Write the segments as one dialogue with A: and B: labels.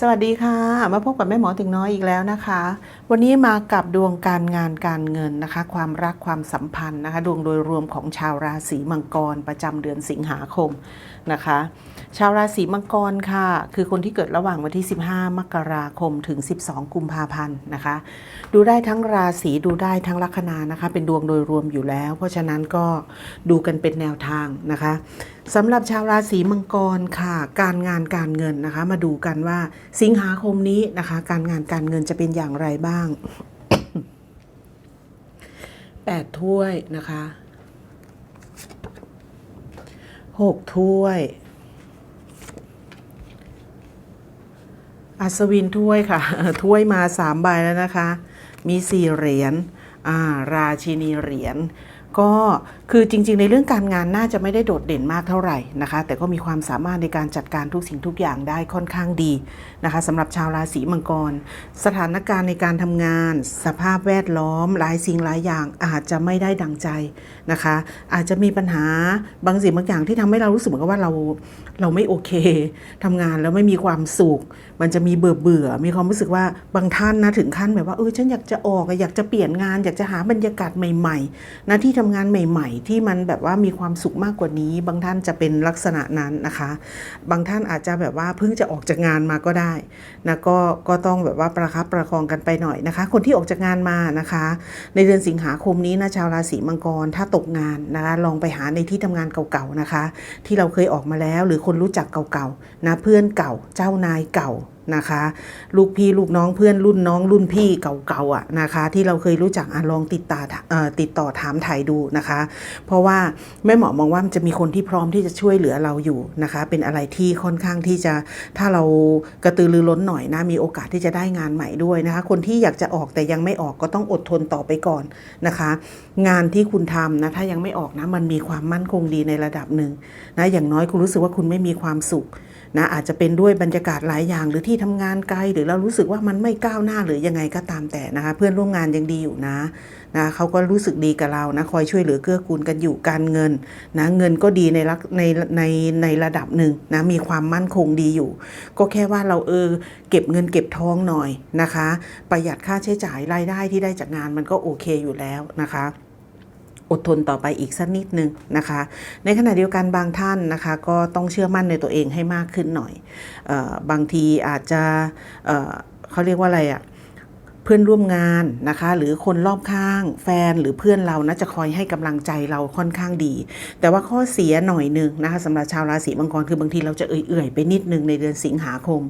A: สวัสดีค่ะ มาพบกับแม่หมอถึงน้อยอีกแล้วนะคะ วันนี้มากับดวงการงานการเงินนะคะ ความรักความสัมพันธ์นะคะ ดวงโดยรวมของชาวราศีมังกรประจำเดือนสิงหาคมนะคะ ชาวราศีมังกรค่ะ คือคนที่เกิดระหว่างวันที่ 15 มกราคมถึง 12 กุมภาพันธ์นะคะ ดูได้ทั้งราศีดูได้ทั้งลัคนานะคะ เป็นดวงโดยรวมอยู่แล้ว เพราะฉะนั้นก็ดูกันเป็นแนวทางนะคะสำหรับชาวราศีมังกรค่ะ การงานการเงินนะคะ มาดูกันว่าสิงหาคมนี้นะคะ การงานการเงินจะเป็นอย่างไรบ้างแปดถ้วยนะคะหกถ้วย อัศวินถ้วยค่ะ ถ้วยมาสามใบแล้วนะคะ มีสี่เหรียญราชินีเหรียญ ก็คือจริง ๆ ในเรื่องการงานน่าจะไม่ได้โดดเด่นมากเท่าไหร่นะคะ แต่ก็มีความสามารถในการจัดการทุกสิ่งทุกอย่างได้ค่อนข้างดีนะคะสำหรับชาวราศีมังกร สถานการณ์ในการทำงาน สภาพแวดล้อมหลายสิ่งหลายอย่างอาจจะไม่ได้ดังใจนะคะ อาจจะมีปัญหาบางสิ่งบางอย่างที่ทำให้เรารู้สึกเหมือนกับว่าเราเราไม่โอเคทำงานแล้วไม่มีความสุข มันจะมีเบื่อเบื่อมีความรู้สึกว่าบางท่านนะถึงขั้นแบบว่าเออฉันอยากจะออกอยากจะเปลี่ยนงาน อยากจะหาบรรยากาศใหม่ ๆน้าที่ทำงานใหม่ ๆ ที่มันแบบว่ามีความสุขมากกว่านี้ บางท่านจะเป็นลักษณะนั้นนะคะ บางท่านอาจจะแบบว่าเพิ่งจะออกจากงานมาก็ได้นะก็ก็ต้องแบบว่าประคับประคองกันไปหน่อยนะคะ คนที่ออกจากงานมานะคะ ในเดือนสิงหาคมนี้นะชาวราศีมังกรถ้าตกงานนะคะลองไปหาในที่ทำงานเก่าๆนะคะ ที่เราเคยออกมาแล้วหรือคนรู้จักเก่าๆนะเพื่อนเก่าเจ้านายเก่านะคะ ลูกพี่ลูกน้องเพื่อนรุ่นน้องรุ่นพี่เก่าๆอะนะคะ ที่เราเคยรู้จักอลองติดต่อติดต่อถามถ่ายดูนะคะ เพราะว่าแม่หมอมองว่ามันจะมีคนที่พร้อมที่จะช่วยเหลือเราอยู่นะคะ เป็นอะไรที่ค่อนข้างที่จะถ้าเรากระตือรือร้นหน่อยนะมีโอกาสที่จะได้งานใหม่ด้วยนะคะ คนที่อยากจะออกแต่ยังไม่ออกก็ต้องอดทนต่อไปก่อนนะคะ งานที่คุณทำนะถ้ายังไม่ออกนะมันมีความมั่นคงดีในระดับหนึ่งนะอย่างน้อยคุณรู้สึกว่าคุณไม่มีความสุข นะอาจจะเป็นด้วยบรรยากาศหลายอย่าง หรือที่ทำงานไกลหรือเรารู้สึกว่ามันไม่ก้าวหน้าหรือยังไงก็ตามแต่นะคะ เพื่อนร่วมงานยังดีอยู่นะนะเขาก็รู้สึกดีกับเรานะคอยช่วยเหลือเกื้อกูลกันอยู่การเงินนะเงินก็ดีในรักในในในระดับหนึ่งนะมีความมั่นคงดีอยู่ ก็แค่ว่าเราเออเก็บเงินเก็บทองหน่อยนะคะ ประหยัดค่าใช้จ่ายรายได้ที่ได้จากงานมันก็โอเคอยู่แล้วนะคะ อดทนต่อไปอีกสักนิดนึงนะคะ ในขณะเดียวกันบางท่านนะคะก็ต้องเชื่อมั่นในตัวเองให้มากขึ้นหน่อยออบางทีอาจจะเเขาเรียกว่าอะไรอะ่ะ เพื่อนร่วมงานนะคะ หรือคนรอบข้าง แฟนหรือเพื่อนเรานะจะคอยให้กำลังใจเราค่อนข้างดี แต่ว่าข้อเสียหน่อยหนึ่งนะคะสำหรับชาวราศีมังกรคือบางทีเราจะเอื่อยๆไปนิดนึงในเดือนสิงหาคม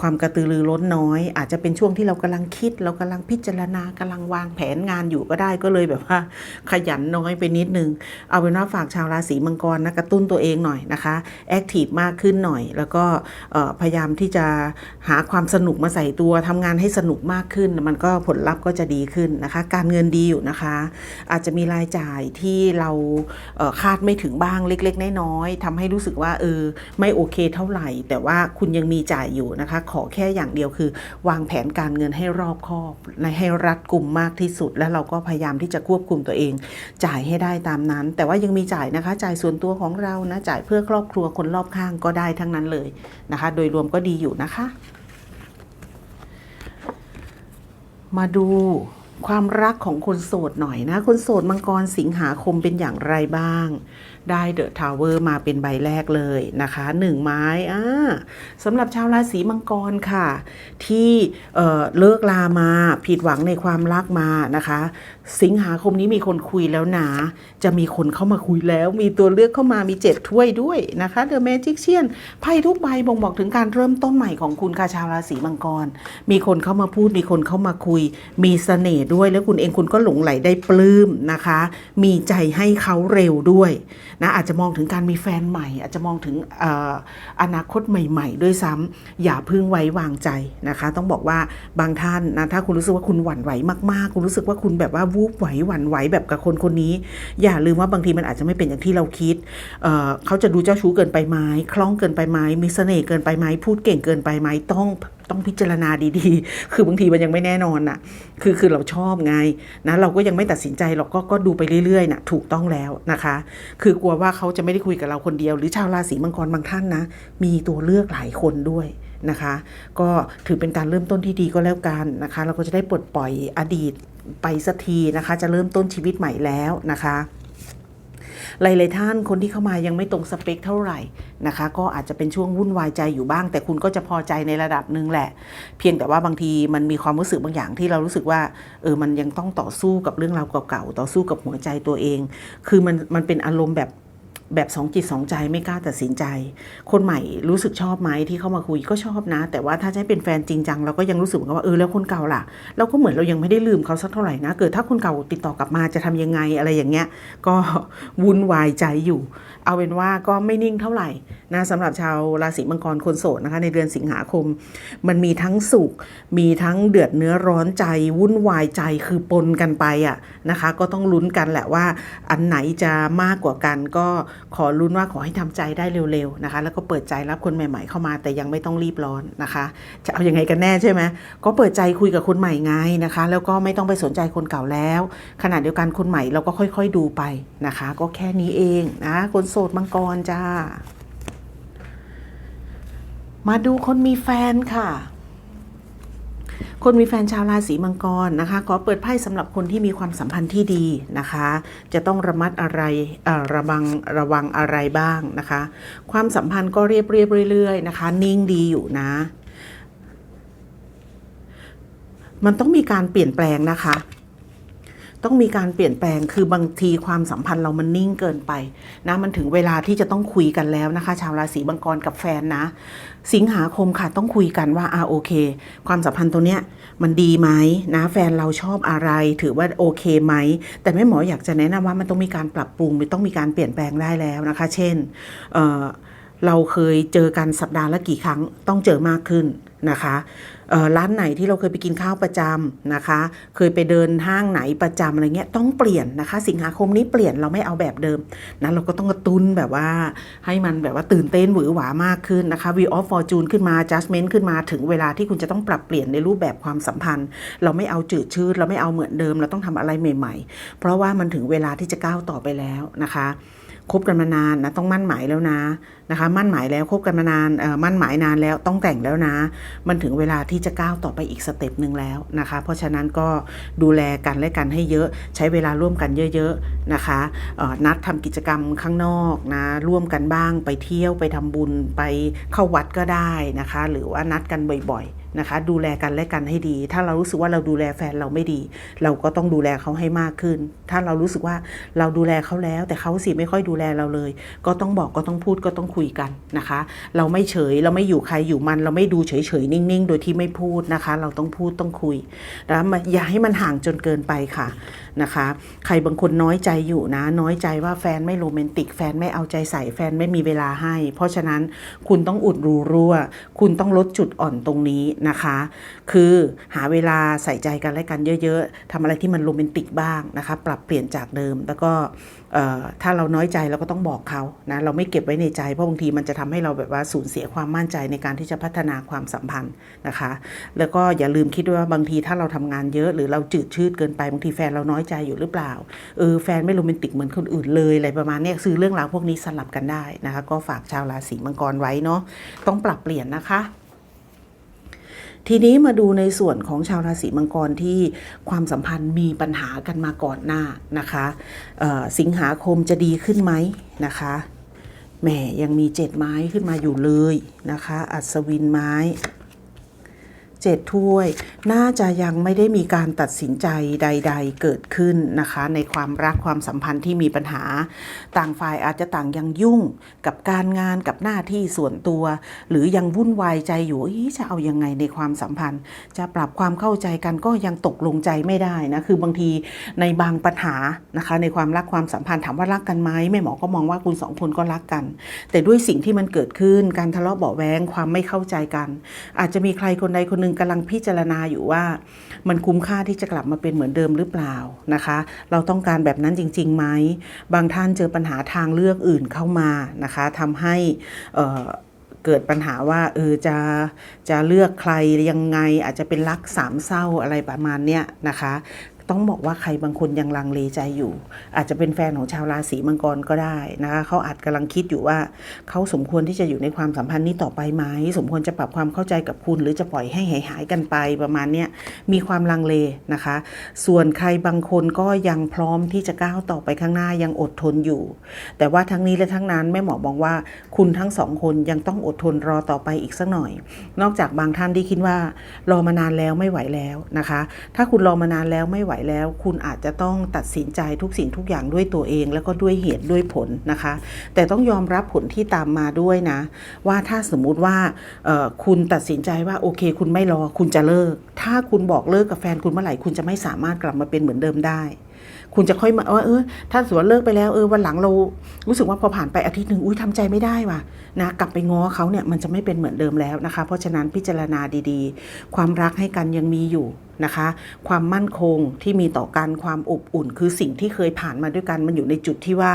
A: ความกระตือรือร้นน้อย อาจจะเป็นช่วงที่เรากำลังคิด เรากำลังพิจารณากำลังวางแผนงานอยู่ก็ได้ก็เลยแบบว่า ขยันน้อยไปนิดนึง เอาเป็นว่าฝากชาวราศีมังกรนะกระตุ้นตัวเองหน่อยนะคะแอคทีฟมากขึ้นหน่อย แล้วก็พยายามที่จะหาความสนุกมาใส่ตัวทำงานให้สนุกมากขึ้นมันก็ผลลัพธ์ก็จะดีขึ้นนะคะ การเงินดีอยู่นะคะ อาจจะมีรายจ่ายที่เราคาดไม่ถึงบ้างเล็ก ๆ น้อยๆทำให้รู้สึกว่าเออไม่โอเคเท่าไหร่ แต่ว่าคุณยังมีจ่ายอยู่นะคะ ขอแค่อย่างเดียวคือ วางแผนการเงินให้รอบคอบและให้รัดกุมมากที่สุด และเราก็พยายามที่จะควบคุมตัวเอง จ่ายให้ได้ตามนั้น แต่ว่ายังมีจ่ายนะคะ จ่ายส่วนตัวของเรานะจ่ายเพื่อครอบครัวคนรอบข้างก็ได้ทั้งนั้นเลยนะคะ โดยรวมก็ดีอยู่นะคะ มาดู ความรักของคนโสดหน่อยนะ คนโสดมังกรสิงหาคมเป็นอย่างไรบ้าง ได้เดอะทาวเวอร์มาเป็นใบแรกเลยนะคะหนึ่งไม้อ่าสำหรับชาวราศีมังกรค่ะ ที่เอ่อเลิกลามาผิดหวังในความรักมานะคะ สิงหาคมนี้มีคนคุยแล้วนะจะมีคนเข้ามาคุยแล้ว มีตัวเลือกเข้ามามีเจ็ดถ้วยด้วยนะคะเดอะแมจิกเชียนไพ่ทุกใบบ่งบอกถึงการเริ่มต้นใหม่ของคุณค่ะชาวราศีมังกร มีคนเข้ามาพูดมีคนเข้ามาคุย มีเสน่ห์ด้วย แล้วคุณเองคุณก็หลงไหลได้ปลื้มนะคะ มีใจให้เขาเร็วด้วยนะอาจจะมองถึงการมีแฟนใหม่ อาจจะมองถึงออนาคตใหม่ ๆ ด้วยซ้ำอย่าพึ่งไว้วางใจนะคะ ต้องบอกว่าบางท่านนะถ้าคุณรู้สึกว่าคุณหวั่นไหวมากๆ คุณรู้สึกว่าคุณแบบว่าวูบไหวหวั่นไหวแบบกับคนคนนี้ อย่าลืมว่าบางทีมันอาจจะไม่เป็นอย่างที่เราคิดเเขาจะดูเจ้าชู้เกินไปไหมคล่องเกินไปไหมมีเสน่ห์เกินไปไหมพูดเก่งเกินไปไหมต้องต้องพิจารณาดีๆ คือบางทีมันยังไม่แน่นอนน่ะ คือคือเราชอบไงนะเราก็ยังไม่ตัดสินใจเราก็ก็ดูไปเรื่อยๆน่ะถูกต้องแล้วนะคะ คือกลัวว่าเขาจะไม่ได้คุยกับเราคนเดียว หรือชาวราศีมังกรบางท่านนะ มีตัวเลือกหลายคนด้วยนะคะ ก็ถือเป็นการเริ่มต้นที่ดีก็แล้วกันนะคะ เราก็จะได้ปลดปล่อยอดีตไปสักทีนะคะ จะเริ่มต้นชีวิตใหม่แล้วนะคะ หลายๆท่านคนที่เข้ามายังไม่ตรงสเปคเท่าไหร่นะคะ ก็อาจจะเป็นช่วงวุ่นวายใจอยู่บ้าง แต่คุณก็จะพอใจในระดับหนึ่งแหละ เพียงแต่ว่าบางทีมันมีความรู้สึกบางอย่างที่เรารู้สึกว่าเออมันยังต้องต่อสู้กับเรื่องราวเก่าๆต่อสู้กับหัวใจตัวเอง คือมันมันเป็นอารมณ์แบบ แบบสองจิตสองใจไม่กล้าตัดสินใจ คนใหม่รู้สึกชอบไหมที่เข้ามาคุยก็ชอบนะ แต่ว่าถ้าจะเป็นแฟนจริงจังเราก็ยังรู้สึกเหมือนกับว่าเออแล้วคนเก่าล่ะ เราก็เหมือนเรายังไม่ได้ลืมเขาสักเท่าไหร่นะ เกิดถ้าคนเก่าติดต่อกลับมาจะทำยังไงอะไรอย่างเงี้ย ก็วุ่นวายใจอยู่ เอาเป็นว่าก็ไม่นิ่งเท่าไหร่นะสำหรับชาวราศีมังกรคนโสดนะคะในเดือนสิงหาคม มันมีทั้งสุข มีทั้งเดือดเนื้อร้อนใจ วุ่นวายใจคือปนกันไปอะนะคะ ก็ต้องลุ้นกันแหละว่า อันไหนจะมากกว่ากันก็ขอลุ้นว่าขอให้ทำใจได้เร็วๆนะคะ แล้วก็เปิดใจรับคนใหม่ ๆ เข้ามา แต่ยังไม่ต้องรีบร้อนนะคะ จะเอาอยัางไงกันแน่ใช่ไหมก็เปิดใจคุยกับคนใหม่ไงนะคะ แล้วก็ไม่ต้องไปสนใจคนเก่าแล้ว ขณะเดียวกันคนใหม่เราก็ค่อย ๆดูไปนะคะ ก็แค่นี้เองนะคนโสดมังกรจ้า มาดูคนมีแฟนค่ะ คนมีแฟนชาวราศีมังกรนะคะขอเปิดไพ่สำหรับคนที่มีความสัมพันธ์ที่ดีนะคะ จะต้องระมัดอะไรระวังระวังอะไรบ้างนะคะ ความสัมพันธ์ก็เรียบเรียบเรื่อยๆนะคะ นิ่งดีอยู่นะ มันต้องมีการเปลี่ยนแปลงนะคะ ต้องมีการเปลี่ยนแปลงคือบางทีความสัมพันธ์เรามันนิ่งเกินไปนะมันถึงเวลาที่จะต้องคุยกันแล้วนะคะ ชาวราศีมังกรกับแฟนนะ สิงหาคมค่ะต้องคุยกันว่าอ่าโอเค ความสัมพันธ์ตัวเนี้ยมันดีไหมนะแฟนเราชอบอะไรถือว่าโอเคไหม แต่แม่หมออยากจะแนะนำว่ามันต้องมีการปรับปรุงมันต้องมีการเปลี่ยนแปลงได้แล้วนะคะ เช่นเเราเคยเจอกันสัปดาห์ละกี่ครั้งต้องเจอมากขึ้น นะคะร้านไหนที่เราเคยไปกินข้าวประจำนะคะ เคยไปเดินห้างไหนประจำอะไรเงี้ยต้องเปลี่ยนนะคะ สิงหาคมนี้เปลี่ยนเราไม่เอาแบบเดิมนะเราก็ต้องกระตุ้นแบบว่าให้มันแบบว่าตื่นเต้นหวือหวามากขึ้นนะคะ V of Fortune ขึ้นมา Judgment ขึ้นมาถึงเวลาที่คุณจะต้องปรับเปลี่ยนในรูปแบบความสัมพันธ์ เราไม่เอาจืดชืดเราไม่เอาเหมือนเดิม เราต้องทำอะไรใหม่ ๆ เพราะว่ามันถึงเวลาที่จะก้าวต่อไปแล้วนะคะ คบกันมานานนะต้องมั่นหมายแล้วนะนะคะ มั่นหมายแล้วคบกันมานานเอ่อมั่นหมายนานแล้วต้องแต่งแล้วนะ มันถึงเวลาที่จะก้าวต่อไปอีกสเต็ปหนึ่งแล้วนะคะ เพราะฉะนั้นก็ดูแลกันและกันให้เยอะใช้เวลาร่วมกันเยอะๆนะคะเอ่อนัดทำกิจกรรมข้างนอกนะร่วมกันบ้างไปเที่ยวไปทำบุญไปเข้าวัดก็ได้นะคะ หรือว่านัดกันบ่อยๆนะคะ ดูแลกันและกันให้ดี ถ้าเรารู้สึกว่าเราดูแลแฟนเราไม่ดี เราก็ต้องดูแลเขาให้มากขึ้น ถ้าเรารู้สึกว่าเราดูแลเขาแล้ว แต่เขาสิไม่ค่อยดูแลเราเลย ก็ต้องบอกก็ต้องพูดก็ต้องคุยกันนะคะ เราไม่เฉยเราไม่อยู่ใครอยู่มัน เราไม่ดูเฉยๆนิ่ง ๆ โดยที่ไม่พูดนะคะ เราต้องพูดต้องคุยแล้วอย่าให้มันห่างจนเกินไปค่ะ นะคะ ใครบางคนน้อยใจอยู่นะ น้อยใจว่าแฟนไม่โรแมนติก แฟนไม่เอาใจใส่แฟนไม่มีเวลาให้ เพราะฉะนั้นคุณต้องอุดรูรั่ว คุณต้องลดจุดอ่อนตรงนี้นะคะ คือหาเวลาใส่ใจกันและกันเยอะๆทำอะไรที่มันโรแมนติกบ้างนะคะ ปรับเปลี่ยนจากเดิมแล้วก็ถ้าเราน้อยใจเราก็ต้องบอกเขานะเราไม่เก็บไว้ในใจเพราะบางทีมันจะทำให้เราแบบว่าสูญเสียความมั่นใจในการที่จะพัฒนาความสัมพันธ์นะคะ แล้วก็อย่าลืมคิดด้วยว่าบางทีถ้าเราทำงานเยอะหรือเราจืดชืดเกินไปบางทีแฟนเราน้อยใจอยู่หรือเปล่า เออแฟนไม่โรแมนติกเหมือนคนอื่นเลยอะไรประมาณนี้ซื้อเรื่องราวพวกนี้สลับกันได้นะคะ ก็ฝากชาวราศีมังกรไว้เนาะต้องปรับเปลี่ยนนะคะทีนี้มาดูในส่วนของชาวราศีมังกรที่ความสัมพันธ์มีปัญหากันมาก่อนหน้านะคะสิงหาคมจะดีขึ้นไหมนะคะแหมยังมีเจ็ดไม้ขึ้นมาอยู่เลยนะคะ อัศวินไม้ เจ็ดถ้วย น่าจะยังไม่ได้มีการตัดสินใจใด ๆ เกิดขึ้นนะคะ ในความรักความสัมพันธ์ที่มีปัญหา ต่างฝ่ายอาจจะต่างยังยุ่งกับการงานกับหน้าที่ส่วนตัว หรือยังวุ่นวายใจอยู่จะเอายังไงในความสัมพันธ์ จะปรับความเข้าใจกันก็ยังตกลงใจไม่ได้นะคือบางทีในบางปัญหานะคะ ในความรักความสัมพันธ์ถามว่ารักกันไหมแม่หมอก็มองว่าคุณสองคนก็รักกัน แต่ด้วยสิ่งที่มันเกิดขึ้นการทะเลาะเบาแวงความไม่เข้าใจกัน อาจจะมีใครคนใดคนหนึ่งกำลังพิจารณาอยู่ว่า มันคุ้มค่าที่จะกลับมาเป็นเหมือนเดิมหรือเปล่านะคะ เราต้องการแบบนั้นจริงๆไหมบางท่านเจอปัญหาทางเลือกอื่นเข้ามานะคะทำให้เกิดปัญหาว่าเออจะจะเลือกใครยังไงอาจจะเป็นรักสามเศร้าอะไรประมาณเนี้ยนะคะ ต้องบอกว่าใครบางคนยังลังเลใจอยู่ อาจจะเป็นแฟนของชาวราศีมังกรก็ได้นะคะเขาอาจกำลังคิดอยู่ว่าเขาสมควรที่จะอยู่ในความสัมพันธ์นี้ต่อไปไหมสมควรจะปรับความเข้าใจกับคุณ หรือจะปล่อยให้หายหายกันไปประมาณเนี้ยมีความลังเลนะคะ ส่วนใครบางคนก็ยังพร้อมที่จะก้าวต่อไปข้างหน้ายังอดทนอยู่ แต่ว่าทั้งนี้และทั้งนั้นแม่หมอบอกว่าคุณทั้งสองคนยังต้องอดทนรอต่อไปอีกสักหน่อย นอกจากบางท่านที่คิดว่ารอมานานแล้วไม่ไหวแล้วนะคะ ถ้าคุณรอมานานแล้วไม่ไหวแล้ว คุณอาจจะต้องตัดสินใจทุกสิ่งทุกอย่างด้วยตัวเอง แล้วก็ด้วยเหตุด้วยผลนะคะ แต่ต้องยอมรับผลที่ตามมาด้วยนะ ว่าถ้าสมมุติว่าคุณตัดสินใจว่าโอเค คุณไม่รอคุณจะเลิก ถ้าคุณบอกเลิกกับแฟนคุณเมื่อไหร่คุณจะไม่สามารถกลับมาเป็นเหมือนเดิมได้ คุณจะค่อยมาว่าเออถ้าสว่าเลิกไปแล้วเออวันหลังเรารู้สึกว่าพอผ่านไปอาทิตย์หนึ่งอุ้ยทำใจไม่ได้ว่ะนะกลับไปง้อเขาเนี่ยมันจะไม่เป็นเหมือนเดิมแล้วนะคะ เพราะฉะนั้นพิจารณาดีๆ ความรักให้กันยังมีอยู่นะคะ ความมั่นคงที่มีต่อกันความอบอุ่น คือสิ่งที่เคยผ่านมาด้วยกันมันอยู่ในจุดที่ว่า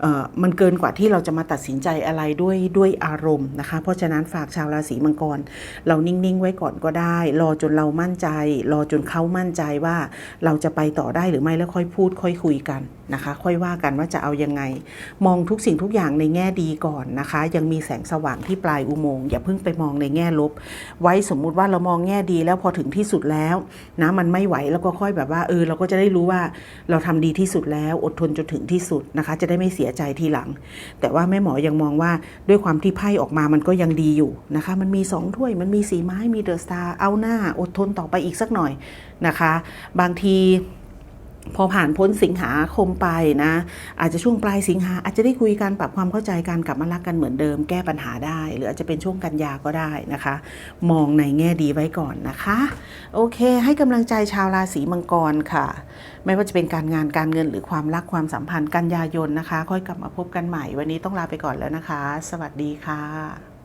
A: เออมันเกินกว่าที่เราจะมาตัดสินใจอะไรด้วยด้วยอารมณ์นะคะ เพราะฉะนั้นฝากชาวราศีมังกร เรานิ่งๆไว้ก่อนก็ได้ รอจนเรามั่นใจ รอจนเขามั่นใจว่าเราจะไปต่อได้หรือไม่แล้วค่อยพูดค่อยคุยกันนะคะ ค่อยว่ากันว่าจะเอายังไง มองทุกสิ่งทุกอย่างในแง่ดีก่อนนะคะ ยังมีแสงสว่างที่ปลายอุโมงค์อย่าเพิ่งไปมองในแง่ลบ ไว้สมมุติว่าเรามองแง่ดีแล้วพอถึงที่สุดแล้วนะมันไม่ไหวแล้วก็ค่อยแบบว่าเออเราก็จะได้รู้ว่าเราทำดีที่สุดแล้วอดทนจนถึงที่สุดนะคะ จะได้ไม่เสียใจทีหลัง แต่ว่าแม่หมอยังมองว่าด้วยความที่ไพ่ออกมามันก็ยังดีอยู่นะคะ มันมีสองถ้วยมันมีสีไม้มีเดอะสตาร์เอาหน้าอดทนต่อไปอีกสักหน่อยนะคะ บางที พอผ่านพ้นสิงหาคมไปนะ อาจจะช่วงปลายสิงหาอาจจะได้คุยกันปรับความเข้าใจกันกลับมารักกันเหมือนเดิมแก้ปัญหาได้ หรืออาจจะเป็นช่วงกันยาก็ได้นะคะ มองในแง่ดีไว้ก่อนนะคะ โอเค ให้กำลังใจชาวราศีมังกรค่ะ ไม่ว่าจะเป็นการงานการเงินหรือความรักความสัมพันธ์กันยายนนะคะ ค่อยกลับมาพบกันใหม่ วันนี้ต้องลาไปก่อนแล้วนะคะ สวัสดีค่ะ